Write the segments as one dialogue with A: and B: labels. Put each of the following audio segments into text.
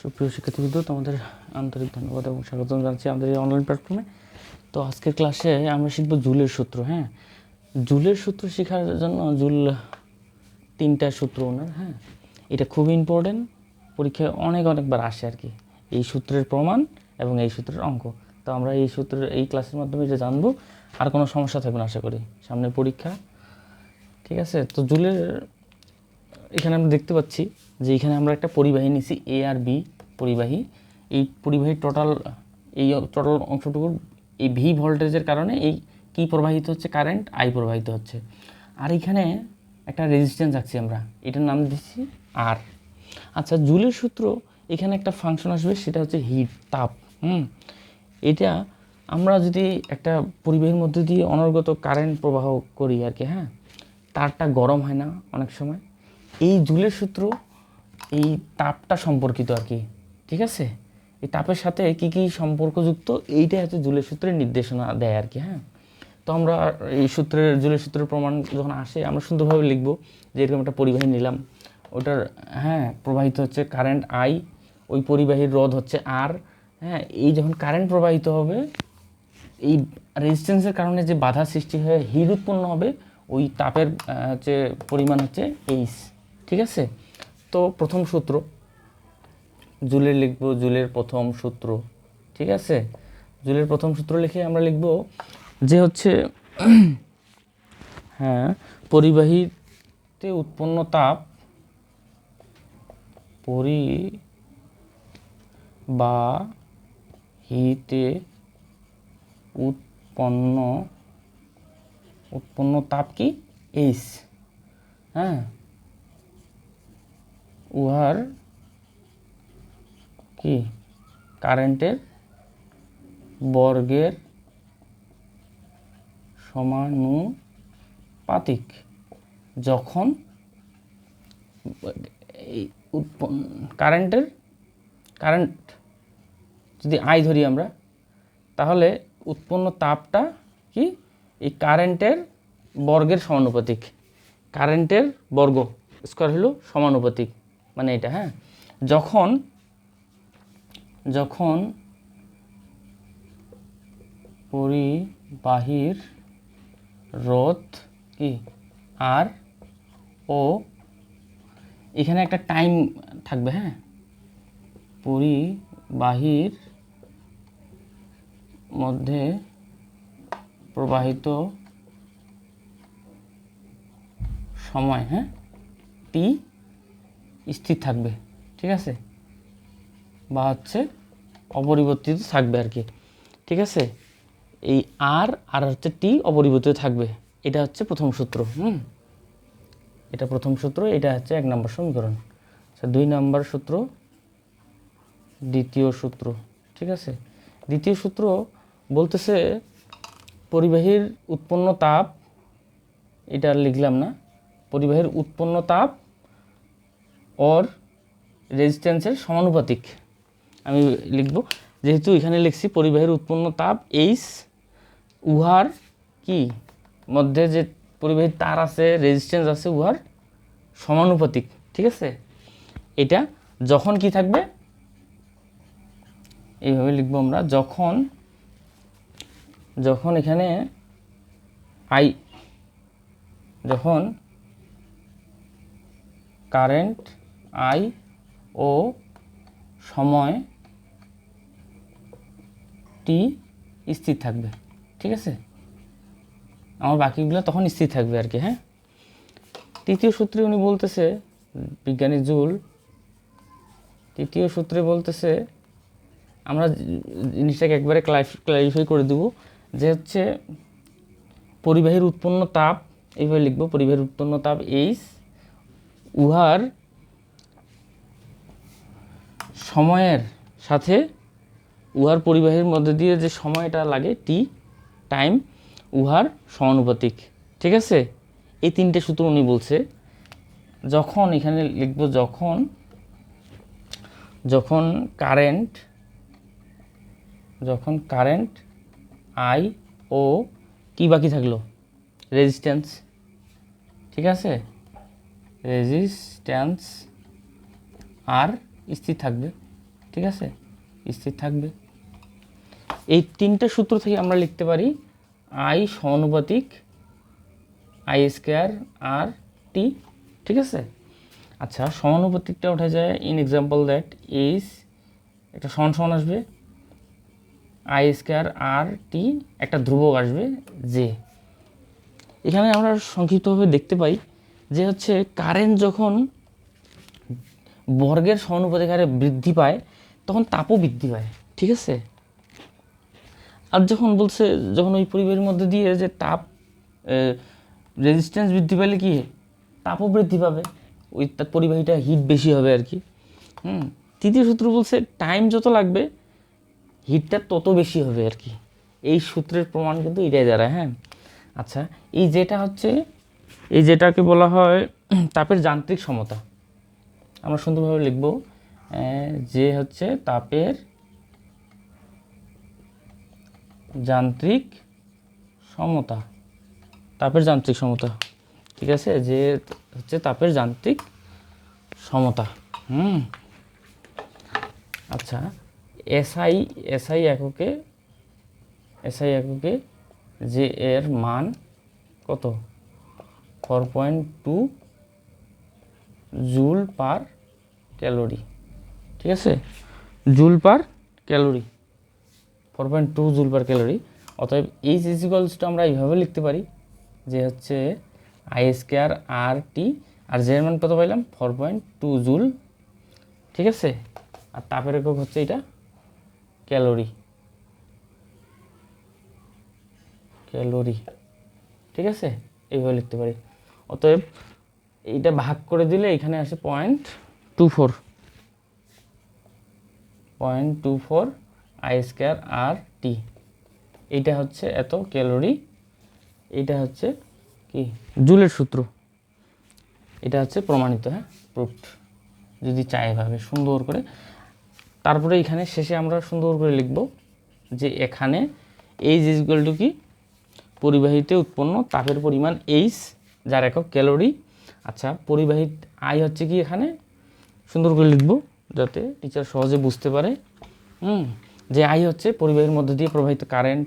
A: সুপ্রিয় শিক্ষার্থীবৃন্দ, তোমাদের আন্তরিক ধন্যবাদ এবং স্বাগত জানাচ্ছি আমাদের এই অনলাইন প্ল্যাটফর্মে তো আজকের ক্লাসে আমরা শিখব জুলের সূত্র হ্যাঁ? জুলের সূত্র শেখার জন্য জুল তিনটা সূত্র ওনার হ্যাঁ? এটা খুব ইম্পর্টেন্ট পরীক্ষায় অনেক অনেকবার আসে আর কি, এই সূত্রের প্রমাণ এবং এই সূত্রের অঙ্ক। তো আমরা এই সূত্রের এই ক্লাসের মাধ্যমে এটা জানব, আর কোনো সমস্যা থাকবে না আশা করি সামনে পরীক্ষা, ঠিক আছে? তো জুলের এখানে আমরা দেখতে পাচ্ছি যে এখানে আমরা একটা পরিবাহী নিছি এ আর বি পরিবাহী। এই পরিবাহীর টোটাল এই টোটাল অংশটুকুর, এই ভি ভোল্টেজের কারণে এই কি প্রবাহিত হচ্ছে কারেন্ট আই প্রবাহিত হচ্ছে। আর এখানে একটা রেজিস্ট্যান্স আঁকছি আমরা। এটার নাম দিচ্ছি আর আচ্ছা জুলের সূত্র এখানে একটা ফাংশন আসবে, সেটা হচ্ছে হিট তাপ। হুম? এটা আমরা যদি একটা পরিবাহীর মধ্যে দিয়ে অনর্গত কারেন্ট প্রবাহ করি আর কি হ্যাঁ? তারটা গরম হয় না অনেক সময়। এই জুলের সূত্র, এই তাপটা সম্পর্কিত আর কি, ঠিক আছে? এই তাপের সাথে কি কি সম্পর্কযুক্ত, এইটাই হচ্ছে জুলের সূত্রের নির্দেশনা দেয় আর কি হ্যাঁ? তো আমরা এই সূত্রের, জুলের সূত্রের প্রমাণ যখন আসে, আমরা সুন্দরভাবে লিখব যে এরকম একটা পরিবাহী নিলাম, ওটার হ্যাঁ প্রবাহিত হচ্ছে কারেন্ট আই, ওই পরিবাহীর রোধ হচ্ছে আর হ্যাঁ? এই যখন কারেন্ট প্রবাহিত হবে, এই রেজিস্ট্যান্সের কারণে যে বাধা সৃষ্টি হয়ে হিট উৎপন্ন হবে, ওই তাপের হচ্ছে পরিমাণ হচ্ছে এইচ ঠিক আছে? তো প্রথম সূত্র, জুলের লিখব, জুলের প্রথম সূত্র, ঠিক আছে? জুলের প্রথম সূত্র লিখে আমরা লিখব যে হচ্ছে হ্যাঁ পরিবাহীতে উৎপন্ন তাপ পরি বা হিতে উৎপন্ন উৎপন্ন তাপ কি? এইচ হ্যাঁ? উহার কি? কারেন্টের বর্গের সমানুপাতিক। যখন এই উৎপন্ন কারেন্টের, কারেন্ট যদি আই ধরি আমরা, তাহলে উৎপন্ন তাপটা কি? এই কারেন্টের বর্গের সমানুপাতিক। কারেন্টের বর্গ স্কোয়ার হলো সমানুপাতিক। মানে এটা হ্যাঁ? যখন যখন পরিবাহীর রোধ কি? আর, ও, এখানে একটা টাইম থাকবে হ্যাঁ? পরিবাহীর মধ্যে প্রবাহিত সময় হ্যাঁ? টি স্থির থাকবে, ঠিক আছে? বা হচ্ছে অপরিবর্তিত থাকবে আর কি, ঠিক আছে? এই আর আর হচ্ছে টি অপরিবর্তিত থাকবে, এটা হচ্ছে প্রথম সূত্র, হুম? এটা প্রথম সূত্র, এটা হচ্ছে এক নম্বর সমীকরণ। আচ্ছা দুই নম্বর সূত্র, দ্বিতীয় সূত্র, ঠিক আছে? দ্বিতীয় সূত্র বলতেছে পরিবাহীর উৎপন্ন তাপ, এটা আর লিখলাম না, পরিবাহীর উৎপন্ন তাপ ওর রেজিস্ট্যান্সের সমানুপাতিক। আমি লিখব, যেহেতু এখানে লিখছি পরিবাহীর উৎপন্ন তাপ এইচ উহার কি? মধ্যে যে পরিবাহীর তার আছে রেজিস্ট্যান্স আছে, উহার সমানুপাতিক, ঠিক আছে? এটা যখন কি থাকবে? এইভাবে লিখব আমরা, যখন যখন এখানে আই যখন কারেন্ট আই ও সময় টি স্থির থাকবে। ঠিক আছে? আমার বাকিগুলো তখন স্থির থাকবে আর কি হ্যাঁ? তৃতীয় সূত্রে উনি বলতেছে, বিজ্ঞানী জুল, তৃতীয় সূত্রে বলতেছে, আমরা জিনিসটাকে একবারে ক্লারিফাই করে দেব যে হচ্ছে পরিবাহীর উৎপন্ন তাপ, এইভাবে লিখব, পরিবাহীর উৎপন্ন তাপ এইচ উহার সময়ের সাথে উহার পরিবাহীর মধ্যে দিয়ে যে সময়টা লাগে, টি, টাইম, উহার সমানুপাতিক। ঠিক আছে? এই তিনটে সূত্র উনি বলছে। যখন এখানে লিখব যখন যখন কারেন্ট যখন কারেন্ট, আই, ও, কি বাকি থাকল? রেজিস্ট্যান্স। ঠিক আছে? রেজিস্ট্যান্স আর স্থির থাকবে, ঠিক আছে? স্থির থাকবে। এই তিনটে সূত্র থেকে আমরা লিখতে পারি আই সমানুপাতিক আই স্কোয়ার আর টি ঠিক আছে? আচ্ছা সমানুপাতিকটা উঠে যায় ইন এক্সাম্পল দ্যাট ইজ একটা সমান সমান আসবে আই স্কোয়ার আর টি একটা ধ্রুবক আসবে জে এখানে আমরা সংক্ষিপ্তভাবে দেখতে পাই যে হচ্ছে কারেন্ট যখন বর্গের সমানুপাতিক হারে বৃদ্ধি পায়, তখন তাপও বৃদ্ধি পায়। ঠিক আছে? আর যখন বলছে, যখন ওই পরিবারের মধ্যে দিয়ে যে তাপ রেজিস্ট্যান্স বৃদ্ধি পেলে কি? তাপও বৃদ্ধি পাবে। ওই তার পরিবাহীটা হিট বেশি হবে আর কি। হুম? তৃতীয় সূত্র বলছে টাইম যত লাগবে হিটটা তত বেশি হবে আর কি। এই সূত্রের প্রমাণ কিন্তু এটাই দাঁড়ায় হ্যাঁ? আচ্ছা এই যেটা হচ্ছে, এই যেটাকে বলা হয়, তাপের যান্ত্রিক সমতা। আমরা সুন্দরভাবে লিখব যে হচ্ছে তাপের যান্ত্রিক সমতা। তাপের যান্ত্রিক সমতা, ঠিক আছে? যে হচ্ছে তাপের যান্ত্রিক সমতা, হুম? আচ্ছা এসআই এসআই এককে এসআই এককে যে এর মান কত? Four point two joule per calorie, ঠিক আছে? Joule per calorie four point two joule per calorie. অতএব এইচ ইজিকলসটা আমরা এইভাবে লিখতে পারি যে হচ্ছে আই স্কোয়ার আর টি আর জের মান কত পাইলাম? ফোর পয়েন্ট টু জুল, ঠিক আছে? আর তাপের একক হচ্ছে এটা ক্যালোরি ক্যালোরি, ঠিক আছে? এইভাবে লিখতে পারি। অতএব এইটা ভাগ করে দিলে এখানে আসে point two four point two four I square R T এইটা হচ্ছে এত ক্যালোরি এটা হচ্ছে কি? জুলের সূত্র। এটা হচ্ছে প্রমাণিত হ্যাঁ? প্রুফড যদি চাই ভাবে সুন্দর করে। তারপরে এখানে শেষে আমরা সুন্দর করে লিখব যে এখানে এইচ ইজ কি? পরিবাহীতে উৎপন্ন তাপের পরিমাণ এইচ যার একক ক্যালোরি আচ্ছা পরিবাহী আই হচ্ছে কি এখানে? সুন্দর করে লিখব, যাতে টিচার সহজে বুঝতে পারে। হুম, যে আই হচ্ছে পরিবাহীর মধ্যে দিয়ে প্রবাহিত কারেন্ট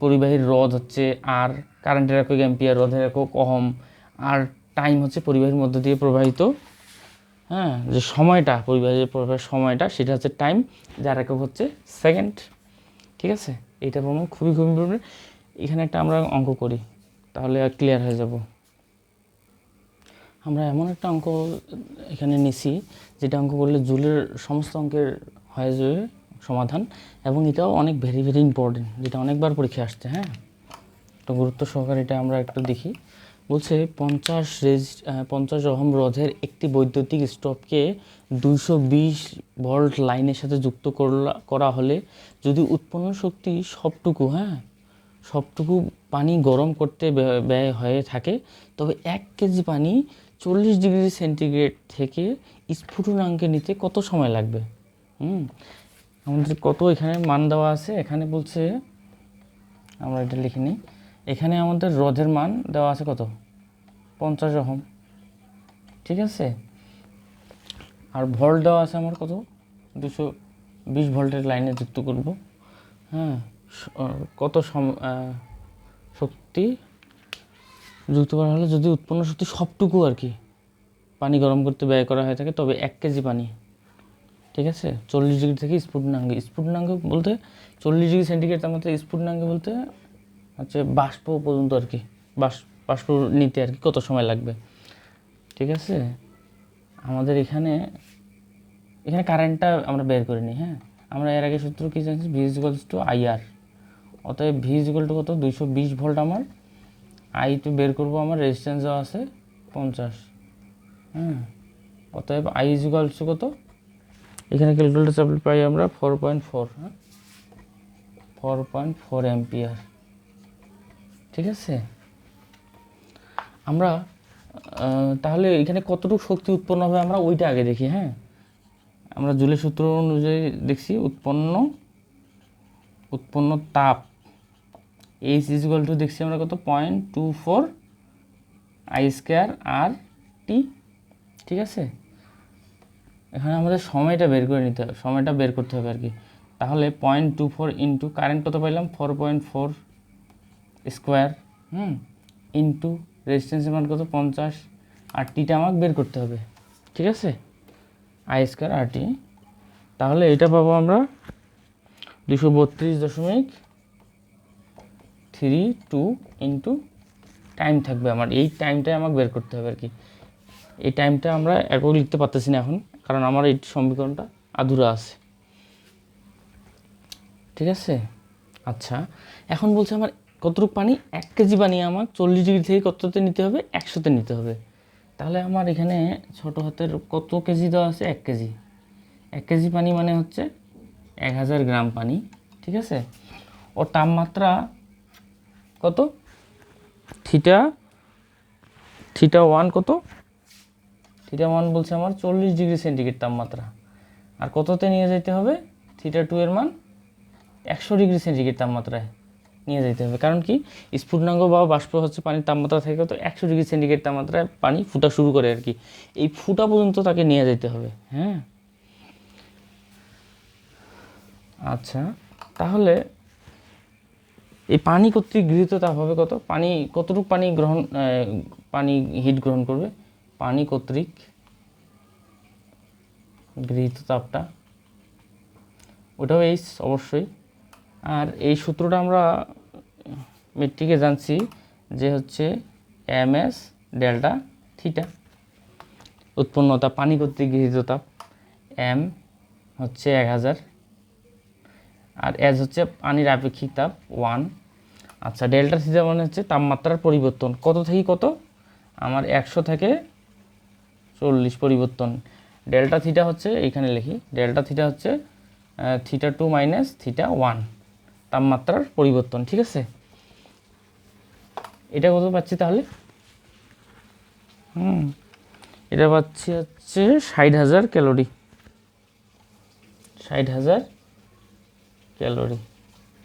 A: পরিবাহীর রোধ হচ্ছে আর কারেন্টের একক অ্যাম্পিয়ার রোধের একক অহম আর টাইম হচ্ছে পরিবাহীর মধ্যে দিয়ে প্রবাহিত। হ্যাঁ যে সময়টা পরিবাহীর প্রবাহের সময়টা, সেটা হচ্ছে টাইম যার একক হচ্ছে সেকেন্ড ঠিক আছে? এটা প্রমাণ খুবই খুবই ইম্পর্টেন্ট এখানে একটা আমরা অঙ্ক করি, তাহলে ক্লিয়ার হয়ে যাব। আমরা এমন একটা অঙ্ক এখানে নিছি, যেটা অঙ্ক করলে জুলের সমস্ত অঙ্কের হয়ে যাবে সমাধান, এবং এটাও অনেক ভেরি ভেরি ইম্পর্টেন্ট যেটা অনেকবার পরীক্ষা আসছে হ্যাঁ? তো গুরুত্ব সহকারে এটা আমরা একটু দেখি। বলছে, পঞ্চাশ রেজ পঞ্চাশ অহম রোধের একটি বৈদ্যুতিক স্টোভকে দুইশো বিশ ভোল্ট লাইনের সাথে যুক্ত করা হলে যদি উৎপন্ন শক্তি সবটুকু হ্যাঁ? সবটুকু পানি গরম করতে ব্যয় হয়ে থাকে, তবে এক কেজি পানি চল্লিশ ডিগ্রি সেন্টিগ্রেড থেকে স্ফুটনাঙ্কে নিতে কত সময় লাগবে? হুম? আমাদের কত এখানে মান দেওয়া আছে? এখানে বলছে, আমরা এটা লিখে নিই। এখানে আমাদের রোধের মান দেওয়া আছে কত? পঞ্চাশ রকম ঠিক আছে? আর ভোল্ট দেওয়া আছে আমার কত? দুশো বিশ ভোল্টের লাইনে যুক্ত করব। হ্যাঁ কত শক্তি? যুক্ত করা হলে যদি উৎপন্ন শক্তি সবটুকু আর কি পানি গরম করতে ব্যয় করা হয়ে থাকে, তবে এক কেজি পানি। ঠিক আছে? চল্লিশ ডিগ্রি থেকে স্ফুটনাঙ্গে। স্ফুটনাঙ্গ বলতে চল্লিশ ডিগ্রি সেন্টিগ্রেড তাপমাত্রা স্ফুটনাঙ্গে বলতে হচ্ছে বাষ্প পর্যন্ত আর কি। বাষ্প বাষ্প নিতে আর কি কত সময় লাগবে। ঠিক আছে? আমাদের এখানে এখানে কারেন্টটা আমরা বের করে নিই হ্যাঁ? আমরা এর আগে সূত্র কী জানছি ভি ইজিক্যালস টু আইআর অতএব ভি ইজিক্যাল টু কত? দুইশো বিশ ভোল্ট আমার আই টু বের করব আমার রেজিস্ট্যান্স দেওয়া আছে, পঞ্চাশ। হ্যাঁ। অতএব আই ইজিক্যালস টু কত? এখানে ক্যালকুলেটার চাপলে পাই আমরা ফোর পয়েন্ট ফোর হ্যাঁ? ফোর পয়েন্ট ফোর অ্যাম্পিয়ার ঠিক আছে? আমরা তাহলে এখানে কতটুকু শক্তি উৎপন্ন হবে আমরা ওইটা আগে দেখি হ্যাঁ? আমরা জুলের সূত্র অনুযায়ী দেখছি, উৎপন্ন উৎপন্ন তাপ। এইচ ইজিক্যাল টু দেখছি আমরা কত? Point two four I square R T ঠিক আছে? এখানে আমাদের সময়টা বের করে নিতে হবে, সময়টা বের করতে হবে আর কি। তাহলে point two four into current কত পাইলাম? ফোর পয়েন্ট ফোর স্কোয়ার হুম? ইন্টু রেজিস্ট্যান্সের মান কত? পঞ্চাশ। আর টিটা আমাকে বের করতে হবে, ঠিক আছে? আই স্কোয়ার আর টি তাহলে এটা পাবো আমরা দুশো বত্রিশ দশমিক থ্রি টু ইন্টু টাইম থাকবে আমার। এই টাইমটাই আমাকে বের করতে হবে আর কি এই টাইমটা আমরা একক লিখতে পারতেছি না এখন, কারণ আমার এই সমীকরণটা আধুরা আছে। ঠিক আছে? আচ্ছা এখন বলছে আমার কতটুকু পানি? এক কেজি পানি আমার চল্লিশ ডিগ্রি থেকে কততে নিতে হবে? একশোতে নিতে হবে। তাহলে আমার এখানে ছোট হাতের কত কেজি দেওয়া আছে? এক কেজি। এক কেজি পানি মানে হচ্ছে এক হাজার গ্রাম পানি। ঠিক আছে? ওর তাপমাত্রা কত? থিটা থিটা ওয়ান কত? থিটা ওয়ান বলছে আমার চল্লিশ ডিগ্রি সেন্টিগ্রেড তাপমাত্রা। আর কততে নিয়ে যেতে হবে? থিটা টু এর মান একশো ডিগ্রি সেন্টিগ্রেড তাপমাত্রায় নিয়ে যেতে হবে। কারণ কি? স্ফুটনাঙ্গ বা বাষ্প হচ্ছে পানির তাপমাত্রা থেকে তো একশো ডিগ্রি সেন্টিগ্রেড তাপমাত্রায় পানি ফুটা শুরু করে আর কি। এই ফুটা পর্যন্ত তাকে নিয়ে যেতে হবে হ্যাঁ? আচ্ছা তাহলে এই পানি কর্তৃক গৃহীত তাপ হবে কত? পানি কতটুকু পানি গ্রহণ পানি হিট গ্রহণ করবে? পানি কর্তৃক গৃহীত তাপটা। ওটাও এইচ অবশ্যই। আর এই সূত্রটা আমরা মেট্রিকে জানছি যে হচ্ছে এম এস ডেল্টা থিটা উৎপন্নতা পানি কর্তৃক গৃহীত তাপ এম হচ্ছে এক হাজার। আর এজ হচ্ছে পানির আপেক্ষিক তাপ ওয়ান আচ্ছা ডেল্টা থিটা মানে হচ্ছে তাপমাত্রার পরিবর্তন। কত থেকে কত? আমার একশো থেকে চল্লিশ পরিবর্তন। ডেল্টা থিটা হচ্ছে এইখানে লিখি ডেল্টা থিটা হচ্ছে theta two minus theta one তাপমাত্রার পরিবর্তন, ঠিক আছে? এটা কত পাচ্ছি তাহলে? হুম, এটা পাচ্ছি হচ্ছে ষাট হাজার ক্যালোরি। ষাট হাজার ক্যালোরি।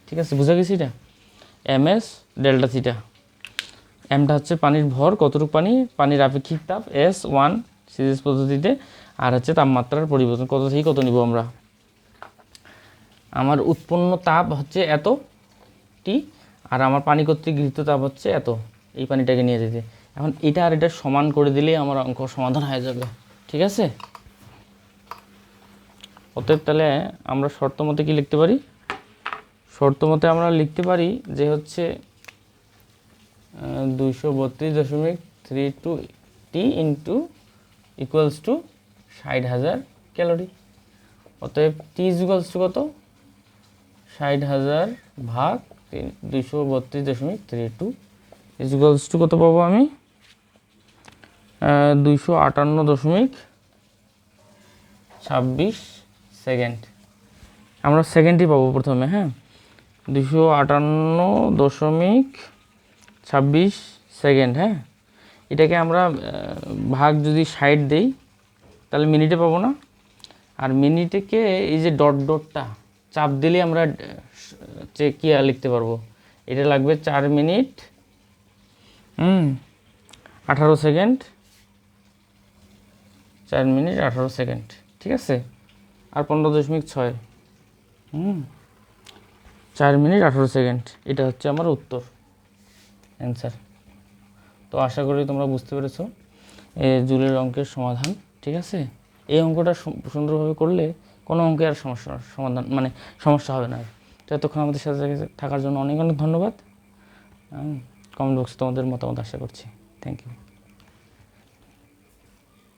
A: ঠিক আছে, বুঝা গেছি এটা? M S delta theta. এমটা হচ্ছে পানির ভর, কতটুকু পানি? পানির আপেক্ষিক তাপ, এস ওয়ান সিরিজ পদ্ধতিতে। আর হচ্ছে তাপমাত্রার পরিবর্তন, কত থেকে কত নিব আমরা? আমার উৎপন্ন তাপ হচ্ছে এত টি, আর আমার পানি কর্তৃক গৃহীত তাপ হচ্ছে এত। এই পানিটাকে নিয়ে যেতে। এখন এটা আর এটা সমান করে দিলেই আমার অঙ্ক সমাধান হয়ে যাবে। ঠিক আছে? অতএব তাহলে আমরা শর্ত মতে কি লিখতে পারি? শর্ত মতে আমরা লিখতে পারি যে হচ্ছে দুইশো বত্রিশ দশমিক three two T into equals to ষাট হাজার ক্যালোরি। অতএব টি ইকুয়ালস টু কত? ষাট হাজার ভাগ দুইশো বত্রিশ দশমিক থ্রি টু ইকুয়ালস টু কত পাবো আমি? দুইশো আটান্ন দশমিক ছাব্বিশ সেকেন্ড। আমরা সেকেন্ডই পাবো প্রথমে হ্যাঁ? দুশো আটান্ন দশমিক ছাব্বিশ সেকেন্ড হ্যাঁ? এটাকে আমরা ভাগ যদি ষাট দেই, তাহলে মিনিটে পাবো না? আর মিনিটেকে এই যে ডট ডটটা, চাপ দিলেই আমরা যে কি লিখতে পারব? এটা লাগবে চার মিনিট, হুম, আঠারো সেকেন্ড, চার মিনিট আঠারো সেকেন্ড, ঠিক আছে? আর পনেরো দশমিক ছয়, হুম। চার মিনিট আঠারো সেকেন্ড। এটা হচ্ছে আমার উত্তর। অ্যান্সার তো আশা করি তোমরা বুঝতে পেরেছ এ জুলের অঙ্কের সমাধান, ঠিক আছে? এই অঙ্কটা সুন্দরভাবে করলে কোনো অঙ্কে আর সমস্যা, সমাধান মানে সমস্যা হবে না। তো এতক্ষণ আমাদের সাথে থাকার জন্য অনেক অনেক ধন্যবাদ। কমেন্ট বক্সে তোমাদের মতামত আশা করছি। Thank you